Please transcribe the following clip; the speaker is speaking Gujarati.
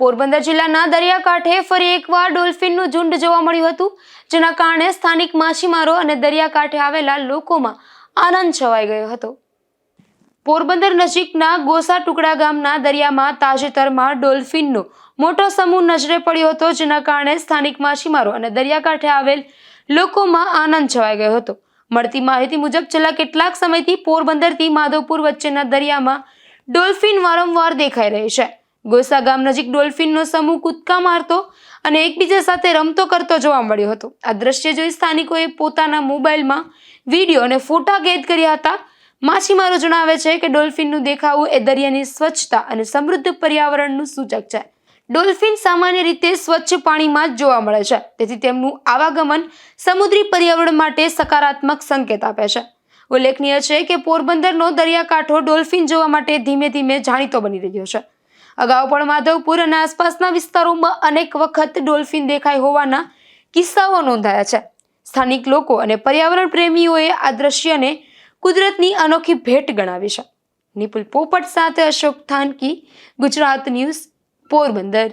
પોરબંદર જિલ્લાના દરિયાકાંઠે ફરી એકવાર ડોલ્ફિનનું ઝુંડ જોવા મળ્યું હતું, જેના કારણે સ્થાનિક માછીમારો અને દરિયાકાંઠે આવેલા લોકોમાં આનંદ છવાઈ ગયો હતો. પોરબંદર નજીકના ગોસા ટુકડા ગામના દરિયામાં તાજેતરમાં ડોલ્ફિનનો મોટો સમૂહ નજરે પડ્યો હતો, જેના કારણે સ્થાનિક માછીમારો અને દરિયાકાંઠે આવેલ લોકોમાં આનંદ છવાઈ ગયો હતો. મળતી માહિતી મુજબ, છેલ્લા કેટલાક સમયથી પોરબંદરથી માધવપુર વચ્ચેના દરિયામાં ડોલ્ફિન વારંવાર દેખાઈ રહી છે. ગોસા ગામ નજીક ડોલ્ફિનનો સમૂહ કૂદકા મારતો અને એકબીજા સાથે રમતો કરતો જોવા મળ્યો હતો. આ દ્રશ્ય જોઈ સ્થાનિકોએ પોતાના મોબાઈલમાં વીડિયો અને ફોટા કેદ કર્યા હતા. માછીમારો જણાવે છે કે ડોલ્ફિનનું દેખાવું એ દરિયાની સ્વચ્છતા અને સમૃદ્ધ પર્યાવરણનું સૂચક છે. ડોલ્ફિન સામાન્ય રીતે સ્વચ્છ પાણીમાં જ જોવા મળે છે. તેથી તેમનું આવાગમન સમુદ્રી પર્યાવરણ માટે સકારાત્મક સંકેત આપે છે. ઉલ્લેખનીય છે કે પોરબંદરનો દરિયાકાંઠો ડોલ્ફિન જોવા માટે ધીમે ધીમે જાણીતો બની રહ્યો છે. અગાઉ પણ માધવપુર અને આસપાસના વિસ્તારોમાં અનેક વખત ડોલ્ફિન દેખાય હોવાના કિસ્સાઓ નોંધાયા છે. સ્થાનિક લોકો અને પર્યાવરણ પ્રેમીઓએ આ દ્રશ્યને કુદરતની અનોખી ભેટ ગણાવી છે. નિપુલ પોપટ સાથે અશોક થાનકી, ગુજરાત ન્યૂઝ, પોરબંદર.